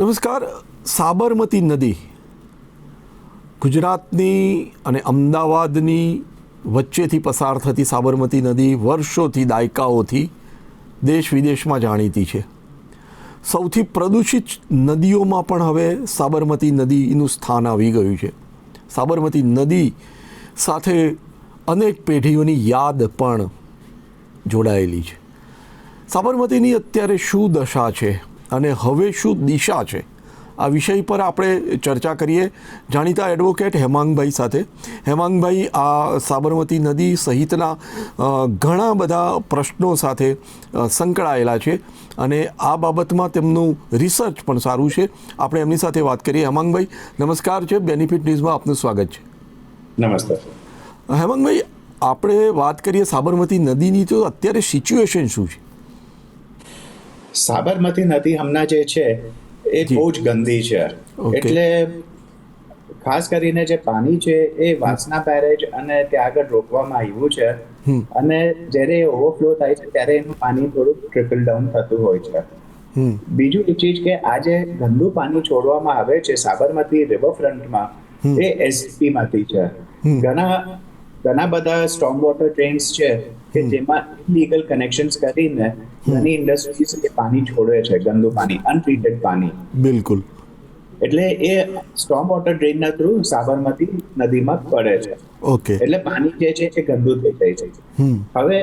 નમસ્કાર, સાબરમતી નદી ગુજરાતની અને અમદાવાદની વચ્ચેથી પસાર થતી સાબરમતી નદી વર્ષોથી, દાયકાઓથી દેશ વિદેશમાં જાણીતી છે. સૌથી પ્રદૂષિત નદીઓમાં પણ હવે સાબરમતી નદીનું સ્થાન આવી ગયું છે. સાબરમતી નદી સાથે અનેક પેઢીઓની યાદ પણ જોડાયેલી છે. સાબરમતીની અત્યારે શું દશા છે? અને હવે શું દિશા છે? આ વિષય પર આપણે ચર્ચા કરીએ. જાણીતા એડવોકેટ હેમાંગભાઈ સાથે. હેમાંગભાઈ આ સાબરમતી નદી સહિતના ઘણા બધા પ્રશ્નો સાથે સંકળાયેલા છે અને આ બાબતમાં તેમનું રિસર્ચ પણ સારું છે. આપણે એમની સાથે વાત કરીએ. હેમાંગભાઈ નમસ્કાર છે. બેનિફિટ ન્યૂઝમાં આપનું સ્વાગત છે. નમસ્કાર હેમાંગભાઈ આપણે વાત કરીએ સાબરમતી નદીની. તો અત્યારે સિચ્યુએશન શું છે? સાબરમતી નદી હમણાં જે છે એ બહુ જ ગંદી છે. એટલે ખાસ કરીને જે પાણી છે એ વાસના બેરેજ અને ત્યાં આગળ રોકવામાં આવ્યું છે. અને જ્યારે એ ઓવરફ્લો થાય છે ત્યારે એનું પાણી થોડુંક ટ્રિકલ ડાઉન થતું હોય છે. બીજું એક ચીજ કે આ જે ગંદુ પાણી છોડવામાં આવે છે સાબરમતી રિવરફ્રન્ટમાં એ એસપી માંથી છે. ઘણા ઘણા બધા સ્ટ્રોંગ વોટર ટ્રેન્સ છે કે જેમાં ઇલીગલ કનેક્શન્સ કરીને ઘણી ઇન્ડસ્ટ્રીઝ એ પાણી છોડે છે ગંદુ પાણી અનટ્રીટેડ પાણી. બિલકુલ. એટલે એ સ્ટ્રોંગ વોટર ડ્રેનના થ્રુ સાબરમતી નદીમાં પડે છે. ઓકે. એટલે પાણી જે છે એ ગંદુ થઈ જાય છે. હવે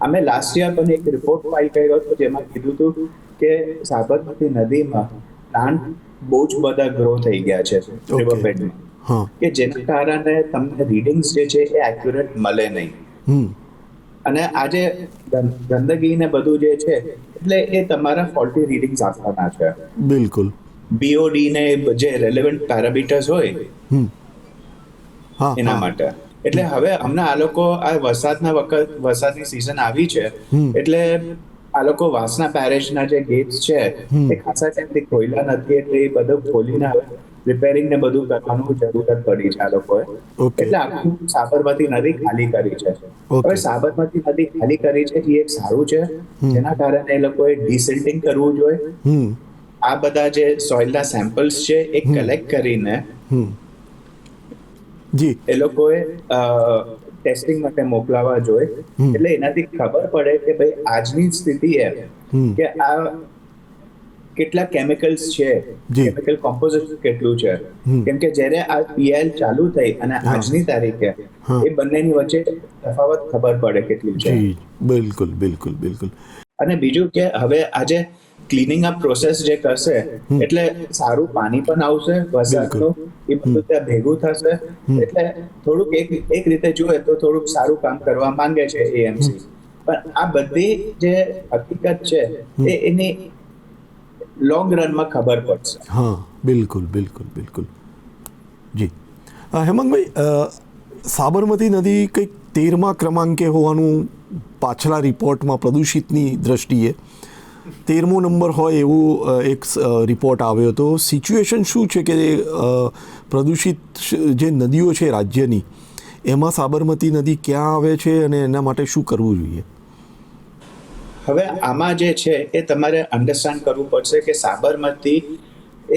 અમે લાસ્ટ યર પણ એક રિપોર્ટ ફાઇલ કર્યો હતો જેમાં કીધું હતું કે સાબરમતી નદીમાં પ્લાન્ટ બહુ જ બધા ગ્રો થઈ ગયા છે રિવરબેડમાં કે જેના કારણે તમને રીડિંગ્સ જે છે એ એક્યુરેટ મળે નહીં. અને આજે ગંદગી ગંદકી ને બધું જે છે એટલે એ તમારા ફોલ્ટી રીડિંગ્સ આપવાના છે. બિલકુલ. બીઓડી ને જે રેલેવન્ટ પેરામીટર્સ હોય હા એના માટે. એટલે હવે હમણાં આ લોકો આ વરસાદના વખત વરસાદની સિઝન આવી છે એટલે આ લોકો વાસના પેરેજના જે ગેટ્સ છે એ ખાસા ટાઈમથી ખોલ્યા નથી એટલે એ બધું ખોલીને હવે રિપેરિંગ ને બધું કરવાનું જરૂરત પડી છે આ લોકોએ. એટલે આખું સાબરમતી નદી ખાલી કરી છે. હવે સાબરમતી નદી ખાલી કરી છે એ એક સારું છે. જેના કારણે એ લોકોએ ડિસિલ્ટિંગ કરવું જોઈએ. આ બધા જે સોઇલના સેમ્પલ્સ છે એ કલેક્ટ કરીને જી. એ લોકોએ ટેસ્ટિંગ માટે મોકલાવા જોઈએ. એટલે એનાથી ખબર પડે કે ભાઈ આજની સ્થિતિ એ કે આ કેટલા કેમિકલ્સ છે. કેમિકલ કોમ્પોઝિશન કેટલું છે. કેમ કે જ્યારે આ પીએલ ચાલુ થઈ અને આજની તારીખે એ બંનેની વચ્ચે તફાવત ખબર પડે કેટલી છે. બિલકુલ બિલકુલ બિલકુલ. અને બીજું કે હવે આજે ક્લીનિંગ અપ પ્રોસેસ જે કરશે એટલે સારું પાણી પણ આવશે વરસાદનું એ બધું ત્યાં ભેગું થશે એટલે થોડુંક એક એક રીતે જોઈએ તો થોડુંક સારું કામ કરવા માંગે છે એએમસી પણ આ બધી જે હકીકત છે એ એની લોંગ રનમાં ખબર પડશે. હા, બિલકુલ બિલકુલ બિલકુલ. જી. હેમંતભાઈ સાબરમતી નદી કંઈક તેરમા ક્રમાંકે હોવાનું પાછલા રિપોર્ટમાં પ્રદૂષિતની દ્રષ્ટિએ તેરમો નંબર હોય એવું એક રિપોર્ટ આવ્યો હતો. સિચ્યુએશન શું છે કે પ્રદૂષિત જે નદીઓ છે રાજ્યની, એમાં સાબરમતી નદી ક્યાં આવે છે અને એના માટે શું કરવું જોઈએ? હવે આમાં જે છે એ તમારે અન્ડરસ્ટેન્ડ કરવું પડશે કે સાબરમતી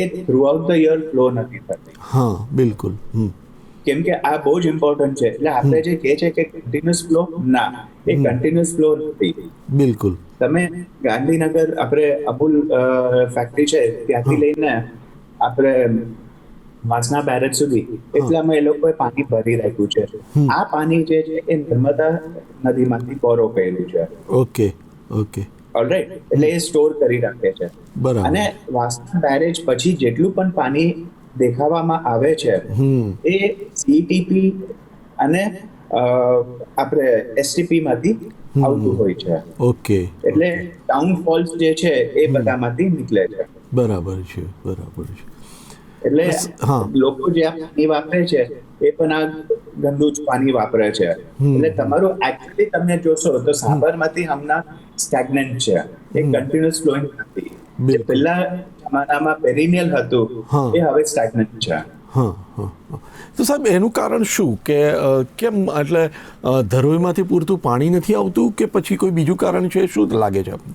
એ થ્રુઆઉટ ધ યર ફ્લો નથી થતી. હા બિલકુલ. કેમ કે આ બહુ જ ઇમ્પોર્ટન્ટ છે. એટલે આપણે જે કહે છે કે કન્ટિન્યુઅસ ફ્લો ના એ કન્ટિન્યુઅસ ફ્લો નથી. બિલકુલ. તમે ગાંધીનગર આપણે અમૂલ ફેક્ટરી છે ત્યાંથી લઈને આપણે વાસના બેરેજ સુધી એટલામાં એ લોકોએ પાણી ભરી રાખ્યું છે. આ પાણી જે છે એ નર્મદા નદીમાંથી કોરો કર્યું છે. ઓકે. ઓકે ઓલરાઈટ એટલે એ સ્ટોર કરી રાખે છે. બરાબર. અને વાસના બેરેજ પછી જેટલું પણ પાણી દેખાવામાં આવે છે એ સીટીપી અને આપણે એસટીપી માંથી આવતું હોય છે. ઓકે એટલે ડાઉનફોલ્સ જે છે એ બધામાંથી નીકળે છે. બરાબર છે બરાબર છે. એટલે હા. લોકો જે આ પાણી વાપરે છે એ પણ આ ગંદુ જ પાણી વાપરે છે. એટલે તમારું એકચ્યુઅલી તમે જોશો તો સાબરમતી હમણાં સ્ટેગ્નન્ટ છે. એ કન્ટિન્યુઅસ ફ્લોઈંગ નથી. જે પહેલા જમાનામાં પેરિનિયલ હતું એ હવે સ્ટેગ્નન્ટ છે. તો સાહેબ એનું કારણ શું? કે કેમ? એટલે ધરોઈમાંથી પૂરતું પાણી નથી આવતું કે પછી કોઈ બીજું કારણ છે? શું લાગે છે આપને?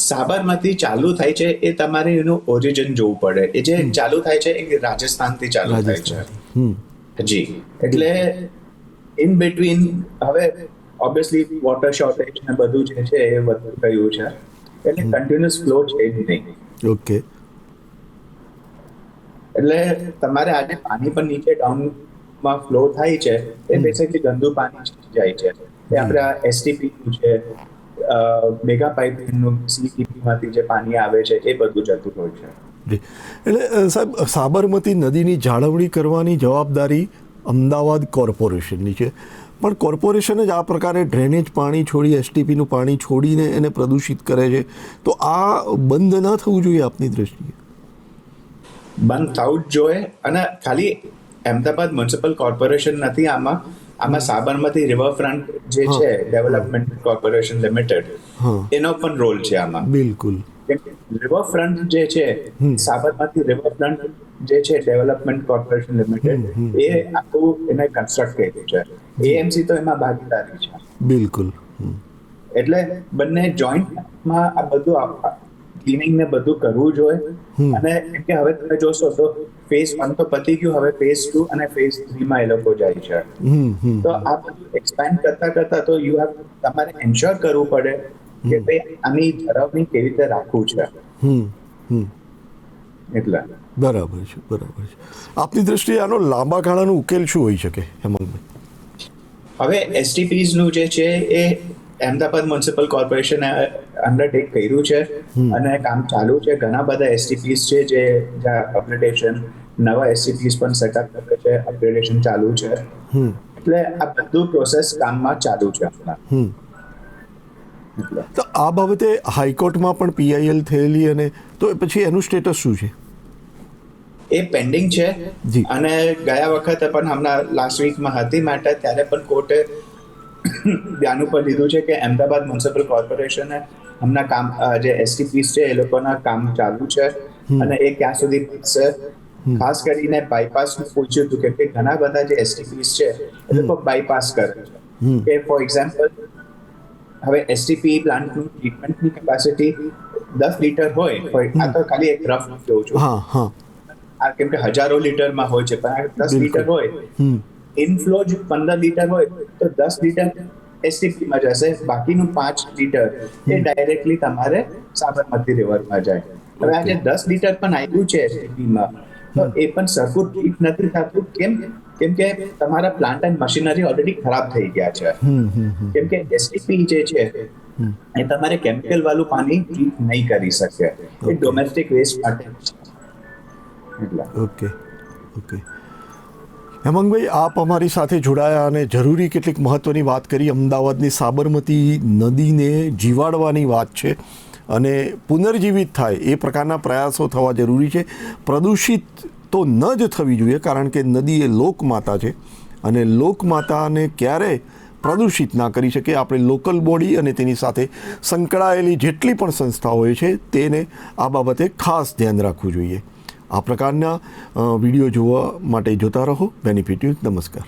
સાબરમતી ચાલુ થાય છે એ તમારે એનું ઓરિજિન જોવું પડે. એ જે ચાલુ થાય છે એ રાજસ્થાનથી ચાલુ થાય છે. જી. એટલે ઇન બિટવીન હવે ઓબ્વિયસલી વોટર શોર્ટેજ ને બધું જે છે એ વધુ ગયું છે. એટલે કન્ટિન્યુઅસ ફ્લો છે જ નહીં. ઓકે. એટલે તમારે આજે પાણી પણ નીચે ડાઉનમાં ફ્લો થાય છે એ બેસિકલી ગંદુ પાણી જાય છે. એ આપણા એસટીપી છે મેગા પાઇપલાઇનનું સીટીપી માંથી જે પાણી આવે છે એ બધું જતું હોય છે. જી. એટલે સાહેબ સાબરમતી નદીની જાળવણી કરવાની જવાબદારી અમદાવાદ કોર્પોરેશનની છે. પણ કોર્પોરેશન જ આ પ્રકારે ડ્રેનેજ પાણી છોડી એસટીપીનું પાણી છોડીને એને પ્રદૂષિત કરે છે. તો આ બંધ ન થવું જોઈએ આપની દ્રષ્ટિએ? બંધ થવું જ જોઈએ. અને ખાલી અમદાવાદ મ્યુનિસિપલ કોર્પોરેશન નથી આમાં આમાં સાબરમતી રિવરફ્રન્ટ જે છે ડેવલપમેન્ટ કોર્પોરેશન લિમિટેડ એનો પણ રોલ છે આમાં. બિલકુલ. રિવરફ્રન્ટ જે છે સાબરમતી રિવરફ્રન્ટ જે છે ડેવલપમેન્ટ કોર્પોરેશન લિમિટેડ એ આખું એને કન્સ્ટ્રક્ટ કર્યું છે. એએમસી તો એમાં ભાગીદારી છે. બિલકુલ. એટલે બંને જોઈન્ટમાં આ બધું ક્લિનિંગ ને બધું કરવું જોઈએ અને કેમ કે હવે તમે જોશો તો ફેઝ વન તો પતી ગયું હવે ફેઝ ટુ અને ફેઝ થ્રીમાં એ લોકો જાય છે. તો આ બધું એક્સપેન્ડ કરતા કરતા તો યુ હેવ તમારે એન્શ્યોર કરવું પડે કે ભાઈ આની જાળવણી કેવી રીતે રાખવું છે? એટલે. બરાબર છે બરાબર છે. આપની દ્રષ્ટિએ આનો લાંબા ગાળાનો ઉકેલ શું હોઈ શકે હેમંતભાઈ? હવે એસટીપીઝનું જે છે એ અમદાવાદ મ્યુનિસિપલ કોર્પોરેશન અંડરટેક કર્યું છે અને કામ ચાલુ છે. ઘણા બધા એસટીપીઝ છે જે અપગ્રેડેશન નવા એસટીપીઝ પણ સેટઅપ કરે છે. અપગ્રેડેશન ચાલુ છે. એટલે આ બધું પ્રોસેસ કામમાં ચાલુ છે. આપણા એટલે તો આ બાબતે હાઈકોર્ટમાં પણ પીઆઈએલ થયેલી અને તો પછી એનું સ્ટેટસ શું છે? એ પેન્ડિંગ છે. અને ગયા વખતે પણ હમણાં લાસ્ટ વીકમાં હતી મેટર ત્યારે પણ કોર્ટે ધ્યાન ઉપર લીધું છે કે અમદાવાદ મ્યુનિસિપલ કોર્પોરેશને હમણાં કામ જે એસટીપી છે એ લોકોના કામ ચાલુ છે. અને એ ક્યાં સુધી પતશે ખાસ કરીને બાયપાસ પૂછ્યું હતું કે ઘણા બધા જે એસટીપી છે એ લોકો બાયપાસ કરે છે. કે ફોર એક્ઝામ્પલ હવે એસટીપી પ્લાન્ટનું ટ્રીટમેન્ટની કેપેસિટી દસ લીટર હોય હોય. આ તો ખાલી એક રફ કહું છું. હા હા. આ કેમ કે હજારો લીટરમાં હોય છે પણ આ દસ. લીટર હોય હમ. ઇનફ્લો જ પંદર લીટર હોય તો દસ લીટર એસટીપીમાં જશે. બાકીનું પાંચ લીટર એ ડાયરેક્ટલી તમારે સાબરમતી રિવરમાં જાય. હવે આજે દસ લીટર પણ આવ્યું છે એસટીપીમાં તો એ પણ સરખું ટ્રીટ નથી થતું. કેમ? કેમ કે તમારા પ્લાન્ટ એન્ડ મશીનરી ઓલરેડી ખરાબ થઈ ગયા છે. કેમ કે એસટીપી જે છે એ તમારે કેમિકલ વાળું પાણી ટ્રીટ નહીં કરી શકે. એ ડોમેસ્ટિક વેસ્ટ માટે. છે. ઓકે ઓકે હેમંગભાઈ આપ અમારી સાથે જોડાયા અને જરૂરી કેટલીક મહત્ત્વની વાત કરી. અમદાવાદની સાબરમતી નદીને જીવાડવાની વાત છે અને પુનર્જીવિત થાય એ પ્રકારના પ્રયાસો થવા જરૂરી છે. પ્રદૂષિત તો ન જ થવી જોઈએ, કારણ કે નદી એ લોકમાતા છે અને લોકમાતાને ક્યારે પ્રદૂષિત ના કરી શકે આપણે લોકલ બોડી અને તેની સાથે સંકળાયેલી જેટલી પણ સંસ્થાઓ છે, તેને આ બાબતે ખાસ ધ્યાન રાખવું જોઈએ. આ પ્રકારના વીડિયો જોવા માટે જોતા રહો. બેનિફિટ ન્યૂઝ નમસ્કાર.